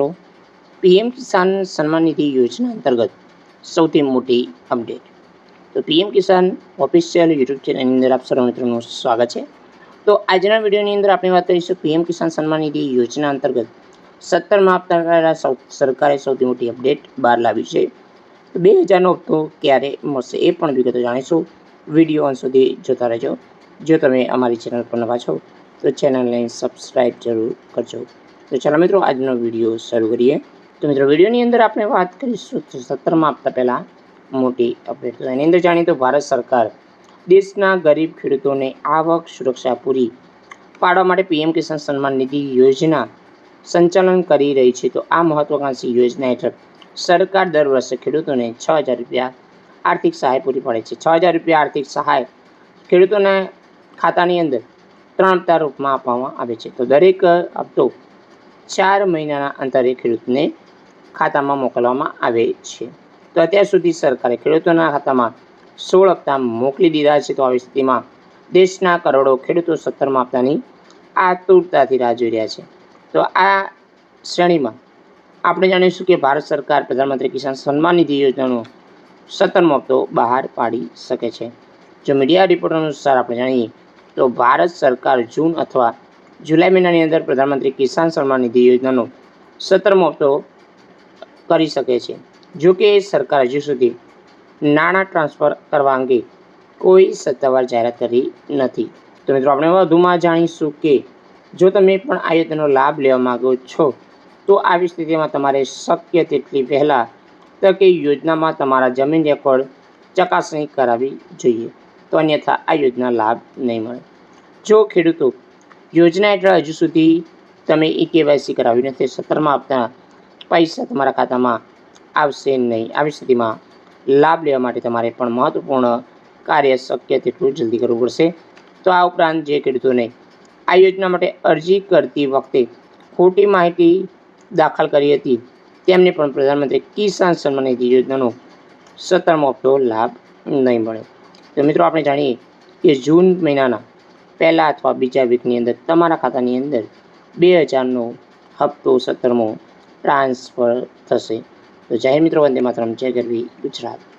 મિત્રો, પીએમ કિસાન સન્માન નિધિ યોજના અંતર્ગત સૌથી મોટી અપડેટ તો પીએમ કિસાન ઓફિશિયલ યુટ્યુબ ચેનલની અંદર આપ સર્વ મિત્રોનું સ્વાગત છે. તો આજના વિડીયોની અંદર આપણે વાત કરીશું પીએમ કિસાન સન્માન નિધિ યોજના અંતર્ગત સત્તરમાં આપતા સૌ, સરકારે સૌથી મોટી અપડેટ બહાર લાવી છે. તો બે હજારનો હપ્તો ક્યારે મળશે એ પણ વિગતો જાણીશું. વીડિયો અંત સુધી જોતા રહેજો. જો તમે અમારી ચેનલ પર નવા છો, તો ચેનલને સબસ્ક્રાઈબ જરૂર કરજો. તો ચાલો મિત્રો, આજનો વીડિયો શરૂ કરીએ. તો મિત્રો, વિડીયોની અંદર આપણે વાત કરીશું સત્રમાં આપતા પહેલાં મોટી અપડેટ. તો એની અંદર જાણીએ તો ભારત સરકાર દેશના ગરીબ ખેડૂતોને આવક સુરક્ષા પૂરી પાડવા માટે પીએમ કિસાન સન્માન નિધિ યોજના સંચાલન કરી રહી છે. તો આ મહત્વાકાંક્ષી યોજના હેઠળ સરકાર દર વર્ષે ખેડૂતોને છ હજાર રૂપિયા આર્થિક સહાય પૂરી પાડે છે. છ હજાર રૂપિયા આર્થિક સહાય ખેડૂતોના ખાતાની અંદર ત્રણ હપ્તા રૂપમાં આપવામાં આવે છે. તો દરેક હપ્તો ચાર મહિનાના અંતરે ખેડૂતને ખાતામાં મોકલવામાં આવે છે. તો અત્યાર સુધી સરકારે ખેડૂતોના ખાતામાં સોળ હપ્તા મોકલી દીધા છે. તો આવી સ્થિતિમાં દેશના કરોડો ખેડૂતો સત્તરમાં હપ્તાની આતુરતાથી રાહ જોઈ રહ્યા છે. તો આ શ્રેણીમાં આપણે જાણીશું કે ભારત સરકાર પ્રધાનમંત્રી કિસાન સન્માન નિધિ યોજનાનો સત્તરમો હપ્તો બહાર પાડી શકે છે. જો મીડિયા રિપોર્ટ અનુસાર આપણે જાણીએ તો ભારત સરકાર જૂન અથવા જુલાઈ મહિનાની અંદર પ્રધાનમંત્રી કિસાન સન્માન નિધિ યોજનાનો સત્તરમો હપ્તો કરી શકે છે. જો કે સરકાર હજુ સુધી નાણાં ટ્રાન્સફર કરવા અંગે કોઈ સત્તાવાર જાહેરાત કરી નથી. તો મિત્રો, આપણે વધુમાં જાણીશું કે જો તમે પણ આ યોજનાનો લાભ લેવા માગો છો, તો આવી સ્થિતિમાં તમારે શક્ય તેટલી પહેલાં તકે યોજનામાં તમારા જમીન રેકોર્ડ ચકાસણી કરાવી જોઈએ. તો અન્યથા આ યોજના લાભ નહીં મળે. જો ખેડૂતો યોજના હેઠળ હજુ સુધી તમે ઈ કેવાયસી કરાવ્યું નથી. સત્તરમાં આપતા પૈસા તમારા ખાતામાં આવશે નહીં. આવી સ્થિતિમાં લાભ લેવા માટે તમારે પણ મહત્વપૂર્ણ કાર્ય શક્ય તેટલું જલ્દી કરવું પડશે. તો આ ઉપરાંત જે ખેડૂતોને આ યોજના માટે અરજી કરતી વખતે ખોટી માહિતી દાખલ કરી હતી, તેમને પણ પ્રધાનમંત્રી કિસાન સન્માન નિધિ યોજનાનો સત્તરમો હપ્તો લાભ નહીં મળે. તો મિત્રો, આપણે જાણીએ કે જૂન મહિનાના પહેલા અથવા બીજા વીકની અંદર, તમારા ખાતાની અંદર બે હજારનો હપ્તો સત્તરમો ટ્રાન્સફર થશે. તો જાહેર મિત્રો, વંદે માતરમ. જય ગરવી, ગુજરાત.